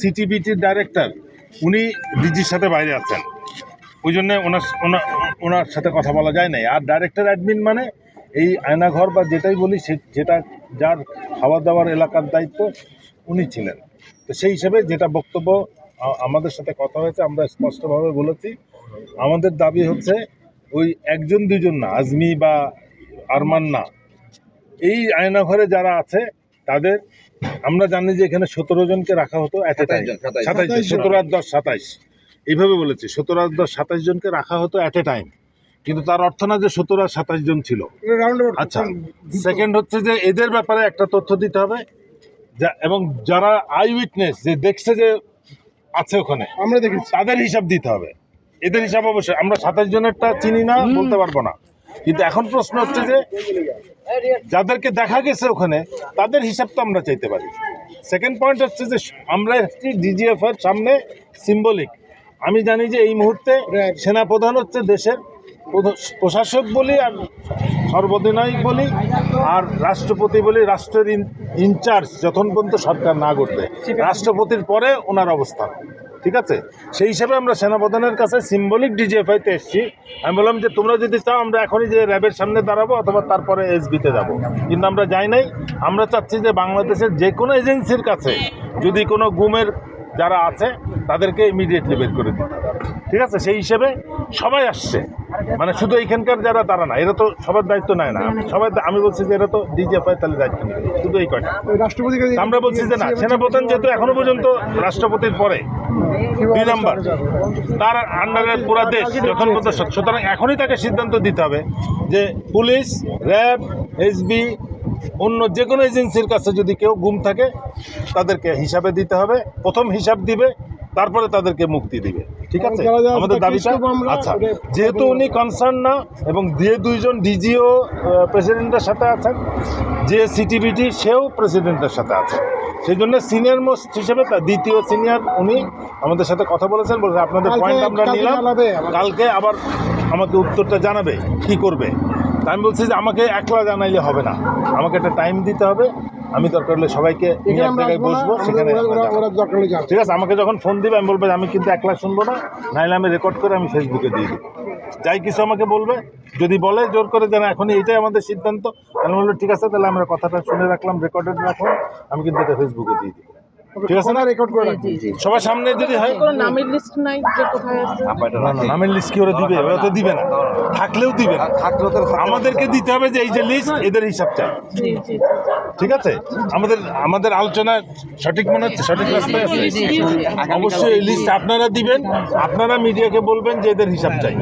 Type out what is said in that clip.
সিটিবিটির director, উনি ডিজির সাথে বাইরে আছেন। ওই জন্যে ওনার ওনার সাথে কথা বলা যায় নাই। আর ডাইরেক্টর অ্যাডমিন মানে এই আয়নাঘর বা যেটাই বলি, সে, যেটা যার খাওয়া দাওয়ার এলাকার দায়িত্ব, উনি ছিলেন। তো সেই হিসেবে যেটা বক্তব্য আমাদের সাথে কথা হয়েছে, আমরা স্পষ্টভাবে বলেছি। আমাদের দাবি হচ্ছে, ওই একজন, দুজন না, আজমি বা আরমান না, এই আয়নাঘরে যারা আছে তাদের আমরা জানি যে এখানে সতেরো জনকে রাখা হতো এট সাতাইশ সতেরো আর দশ সাতাইশ। এইভাবে বলেছি সতেরো আর দশ সাতাইশ জনকে রাখা হতো অ্যাট এ টাইম কিন্তু তার অর্থ না যে সতেরো আর সাতাইশ জন ছিল। আচ্ছা সেকেন্ড হচ্ছে যে এদের ব্যাপারে একটা তথ্য দিতে হবে। যা এবং যারা আই উইটনেস যে দেখছে যে আছে ওখানে আমরা দেখেছি। তাদের হিসাব দিতে হবে। এদের হিসাব অবশ্যই আমরা সাতাশ জনেরটা চিনি না বলতে পারব না। কিন্তু এখন প্রশ্ন হচ্ছে যে যাদেরকে দেখা গেছে ওখানে তাদের হিসাব তো আমরা চাইতে পারি। সেকেন্ড পয়েন্ট হচ্ছে যে আমরা একটি ডিজিএফ এর সামনে সিম্বলিক আমি জানি যে এই মুহূর্তে সেনাপ্রধান হচ্ছে দেশের প্রশাসক বলি আর সর্বদিনায়ক বলি আর রাষ্ট্রপতি বলি রাষ্ট্রের ইনচার্জ যখন পর্যন্ত সরকার না করবে রাষ্ট্রপতির পরে ওনার অবস্থান। ঠিক আছে? সেই হিসাবে আমরা সেনাপ্রধানের কাছে সিম্বলিক ডিজিএফআইতে এসেছি। আমি বললাম যে, তোমরা যদি চাও, আমরা এখনই যে র্যাবের সামনে দাঁড়াবো অথবা তারপরে এসবিতে যাব। কিন্তু আমরা যাই নাই। আমরা চাচ্ছি যে, বাংলাদেশের যে কোনো এজেন্সির কাছে যদি কোনো গুমের যারা আছে, তাদেরকে ইমিডিয়েটলি বের করে দিতে। ঠিক আছে? সেই হিসেবে সবাই আসছে। মানে শুধু এইখানকার যারা তারা না এরা তো সবার দায়িত্ব নেয় না। সবাই আমি বলছি যে এরা তো ডিজিএফআই তাহলে দায়িত্ব নেবে শুধু এই কয়টা। রাষ্ট্রপতিকে তা আমরা বলছি যে না সেনাপ্রধান যেহেতু এখনও পর্যন্ত রাষ্ট্রপতির পরে দুই নাম্বার তার আন্ডারে পুরো দেশ যখন পর্যন্ত সুতরাং এখনই তাকে সিদ্ধান্ত দিতে হবে যে পুলিশ র্যাব এসবি অন্য যে কোনো এজেন্সির কাছে যদি কেউ গুম থাকে তাদেরকে হিসাবে দিতে হবে। প্রথম হিসাব দিবে তারপরে তাদেরকে মুক্তি দিবে। ঠিক আছে? আমাদের দাবিটা আচ্ছা যেহেতু উনি কনসার্ন না এবং যে দুইজন ডিজিও প্রেসিডেন্টের সাথে আছেন যে সিটিবিটি সেও প্রেসিডেন্টের সাথে আছে। সেই জন্য সিনিয়র মোস্ট হিসেবে তার দ্বিতীয় সিনিয়র উনি আমাদের সাথে কথা বলেছেন বলছে আপনাদের কালকে- পয়েন্ট আমরা নিলাম। কালকে আবার আমাকে উত্তরটা জানাবে কি করবে? আমি বলছি যে আমাকে একলা জানাইলে হবে না। আমাকে একটা টাইম দিতে হবে। আমি দরকার হলে সবাইকে নিয়ে এক জায়গায় বসবো সেখানে। ঠিক আছে আমাকে যখন ফোন দিবে আমি বলব আমি কিন্তু একলা শুনব না নাহলে আমি রেকর্ড করে আমি ফেসবুকে দিয়ে দিই যাই কিছু আমাকে বলবে যদি বলে জোর করে যেন এখনই এটাই আমাদের সিদ্ধান্ত তাহলে বলল ঠিক আছে তাহলে আমরা কথাটা শুনে রাখলাম রেকর্ডেড রাখলাম আমি কিন্তু এটা ফেসবুকে দিয়ে দিই ঠিক আছে না? রেকর্ড করে সবার সামনে যদি হয় নামের লিস্ট নাই যে কোথায় আছে? না না নামের লিস্ট কি ওরা দিবে? ওরা তো দিবে না। থাকলেও দিবে না। আমাদেরকে দিতে হবে যে এই যে লিস্ট এদের হিসাব চাই। জি জি জি ঠিক আছে? আমাদের আমাদের আলোচনা সঠিক মনে হচ্ছে? সঠিক রাস্তায় আছে? অবশ্যই এই লিস্ট আপনারা দিবেন আপনারা মিডিয়াকে বলবেন যে এদের হিসাব চাই।